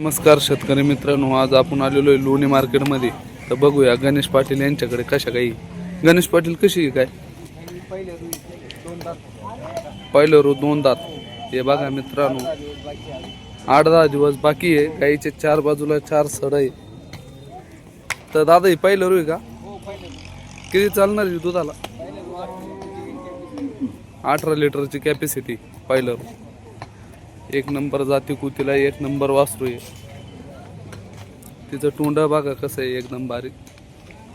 नमस्कार शेतकरी मित्रांनो आज आपण आलेलो आहे लोणी मार्केटमध्ये. तर बघूया गणेश पाटील यांच्याकडे कशा काही. गणेश पाटील कशी आहे काय? दोन पहिलं रो दोन दात. हे बघा मित्रांनो आठ दहा दिवस बाकी आहे. गाईचे चार बाजूला चार सड आहे. तर दादा ही पहिलं रोय का? किती चालणार आहे दुधाला? अठरा लिटरची कॅपॅसिटी पहिलं रू. एक नंबर जाती कुतीला एक नंबर वासरू आहे. तिचं तोंड बघा कसं आहे एकदम बारीक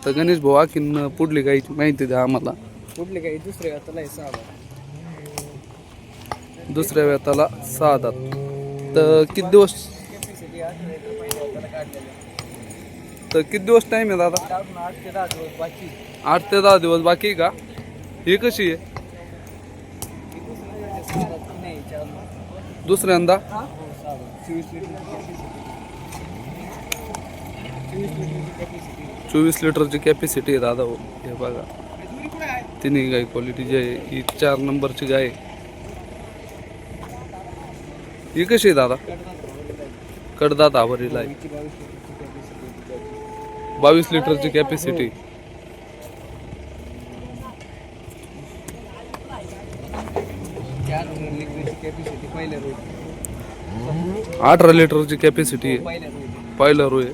तर गणेश भाऊ आखीन पुढली गाईची माहिती द्या आम्हाला. कुठले काही आता नाही सहा. दुसऱ्या वेताला सहा दात तर किती दिवस आठ लिटर काढलेलं तर किती दिवस टाईम आहे दादा? आठ ते दहा दिवस बाकी आठ ते दहा दिवस बाकी आहे का? ही कशी आहे? ही दुसऱ्या. दुसऱ्यांदा. चोवीस लिटरची कॅपॅसिटी आहे दादा हो. हे बघा. तिन्ही गाय क्वालिटी जी आहे ही चार नंबरची गाय आहे. ही कशी आहे दादा? कडदात आवरीला आहे. बावीस लिटरची कॅपॅसिटी बावीस लिटरची कॅपॅसिटी पहिल्या रोज अठरा लिटरची कॅपॅसिटी आहे. पहिल्या पहिलं रोय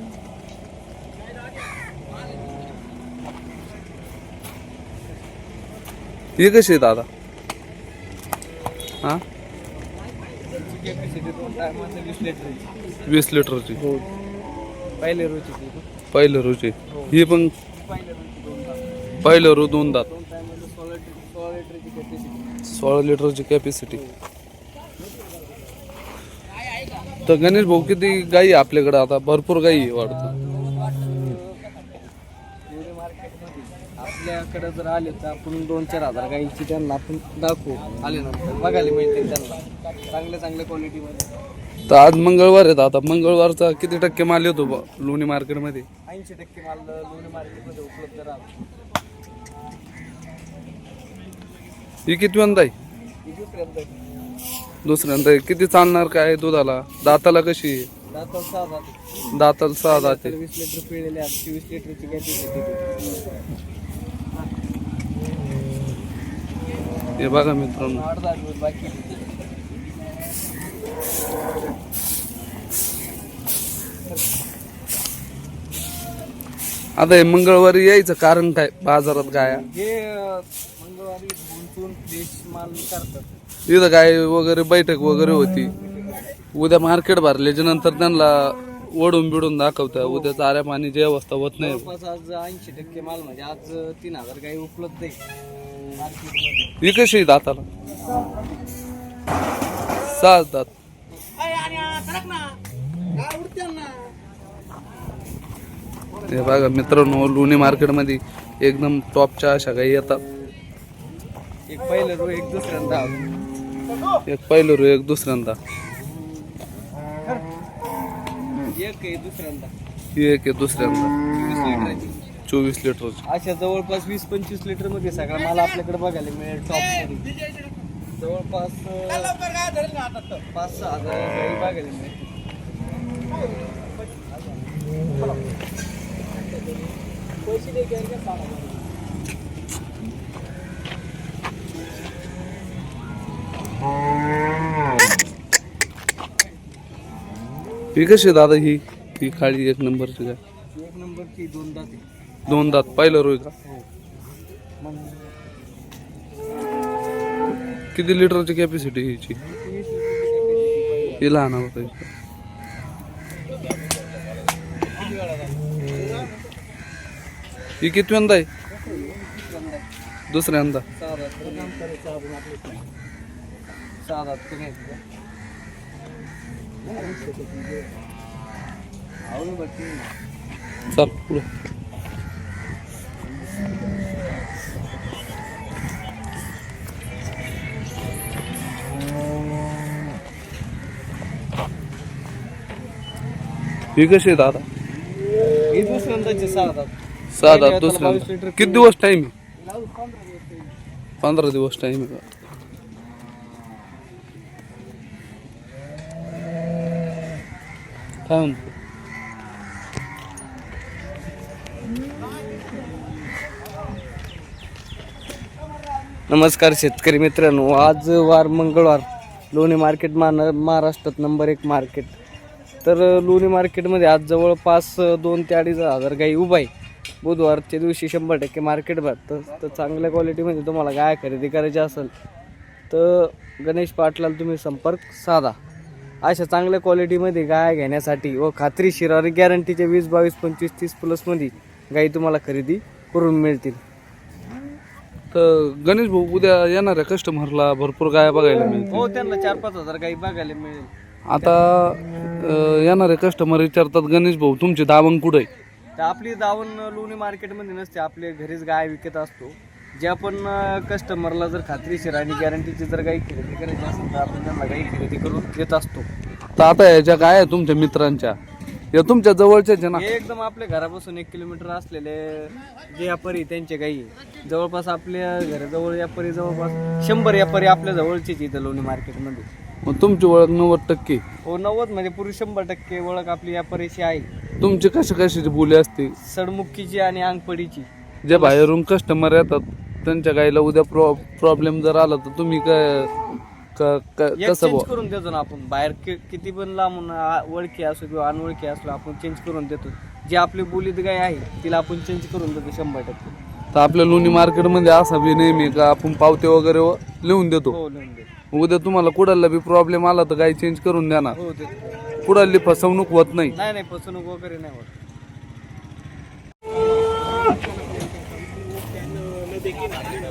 ही कशी आहे दादा? हा? वीस लिटरची. हो. पहिल्या रोजची ती. पहिलं रोची ही. पण पहिल्या पहिलं रो दोन दात. सोळा लिटरची कॅपॅसिटी सोळा लिटरची कॅपॅसिटी तर गणेश भाऊ किती गाई आपल्याकडे? आता भरपूर गाई मार्केटमध्ये आपल्याकडे जर आले तर आपण दोन चार हजार गाईची त्यांना आपण दाखवू. आले नंतर बघायला मिळते त्यांना. चांगल्या चांगल्या क्वालिटीमध्ये तर आज मंगळवार आहे आता मंगळवारचा किती टक्के माल येतो लोणी मार्केटमध्ये ऐंशी टक्के माल लोणी मार्केटमध्ये उपलब्ध राहतो. ही किती आहे? ही दुसऱ्यांदा दुसऱ्यांदा किती चालणार? काय दुधाला? दाताला कशी? आहे? दाताला सहा जाते दाताला सहा दाते वीस लिटर पिळलेले आहेत. चोवीस लिटरची कॅपॅसिटी हे बघा मित्रांनो. आठ दहा दिवस बाकी आता हे मंगळवारी यायचं कारण काय? बाजारात गाया? हे अं, मंगळवारी गुंतवून फ्रेश माल करतात. इथं काय वगैरे बैठक वगैरे होती. उद्या मार्केट भरल्याच्या नंतर त्यांना ओढून बिडून दाखवतं उद्या चाऱ्या पाण्याची व्यवस्था होत नाही. जवळपास आज ऐंशी टक्के माल म्हणजे आज तीन हजार काही उपलब्ध आहे. मार्केटमध्ये. ही कशी आहे दाताला? सहा दात. हे बघा मित्रांनो लोणी मार्केटमध्ये एकदम टॉपच्या अशा काही येतात. एक पहिलं रो एक दुसऱ्यांदा. एक पहिलं रो एक दुसऱ्यांदा. एक आहे दुसऱ्यांदा. एक आहे दुसऱ्यांदा. चोवीस लिटरची अशा जवळपास वीस पंचवीस लिटरमध्ये सगळा माल आपल्याकडे बघायला मिळेल टॉप जवळपास पाच सहा हजार बघायला मिळेल. पैसे दे घ्यायला का सांगा मला? ही कशी आहे दादा ही ही खाली एक नंबरची काय एक नंबरची दोन दाते दोन दात पहिलं रोय का मग किती लिटरची कॅपॅसिटी हिची वीस लिटरची ही लहान होतं ही कितव्यांदा आहे दुसऱ्यांदा सहा दात काम करायचं आपण आपले सहा दात कमी आहेत का? चाल पुढं. ही कशी आहे दादा? ही दुसऱ्यांदाचे सहा दुसऱ्यांदा. लिटर किती दिवस टाइम पंधरा दिवस तरी. पंधरा दिवस टाइम आहे. का नमस्कार शेतकरी मित्रांनो आज वार मंगळवार लोणी मार्केट मान महाराष्ट्रात नंबर एक मार्केट. तर लोणी मार्केटमध्ये आज जवळपास दोन ते अडीच हजार गाई उभा आहे. बुधवारच्या दिवशी शंभर टक्के मार्केट भरतं तर चांगल्या क्वालिटीमध्ये तुम्हाला गाय खरेदी करायची असेल तर गणेश पाटलाला तुम्ही संपर्क साधा. अशा चांगल्या क्वालिटीमध्ये गाय घेण्यासाठी व खात्रीशीर आणि गॅरंटीचे वीस बावीस पंचवीस तीस प्लसमध्ये गाई तुम्हाला खरेदी करून मिळतील. तर गणेश भाऊ उद्या येणाऱ्या कस्टमरला भरपूर गाया बघायला मिळतील. हो त्यांना चार पाच हजार गाई बघायला मिळेल. आता अं, येणारे कस्टमर विचारतात गणेश भाऊ तुमची दावण कुठे तर आपली दावण लोणी मार्केटमध्ये नसते आपले घरीच गाय विकत असतो. जे आपण कस्टमरला जर खात्रीशीर आणि गॅरंटीची जर गाई खरेदी करायची असेल तर आपण त्यांना गाई खरेदी करून देत असतो. तर आता याच्या गाय आहे तुमच्या मित्रांच्या? या तुमच्या जवळच्याच आहे ना? हे एकदम आपल्या घरापासून एक किलोमीटर असलेले जे व्यापारी त्यांचे आहे. जवळपास आपल्या घराजवळ व्यापारी जवळपास शंभर व्यापारी आपल्या जवळचेच इथं लोणी मार्केटमध्ये. मग तुमची ओळख नव्वद टक्के. हो नव्वद म्हणजे पूर्वी शंभर टक्के ओळख आपली व्यापारीची आहे. तुमची कशा कशाची बोली असते? सडमुक्कीची आणि अंगपडीची जे बाहेरून कस्टमर येतात त्यांच्या गाईला उद्या प्रॉ प्रॉब्लेम जर आला तर तुम्ही काय क- क- कसं बुवा? करून देतो ना आपण. बाहेर कि- किती पण लांबून आ- ओळखी असो किंवा अनोळखी असलो आपण चेंज करून देतो. जी आपली बोलीत गाय आहे तिला आपण चेंज करून देतो शंभर टक्के. तर आपल्या लोणी मार्केटमध्ये असा बी नेहमी का आपण पावते वगैरे व- लिहून देतो. हो लिहून देतो. उद्या तुम्हाला कुडाला बी प्रॉब्लेम आला तर गाई चेंज करून द्या ना. हो देतो. कुडाली फसवणूक होत नाही. नाही नाही फसवणूक वगैरे नाही होत.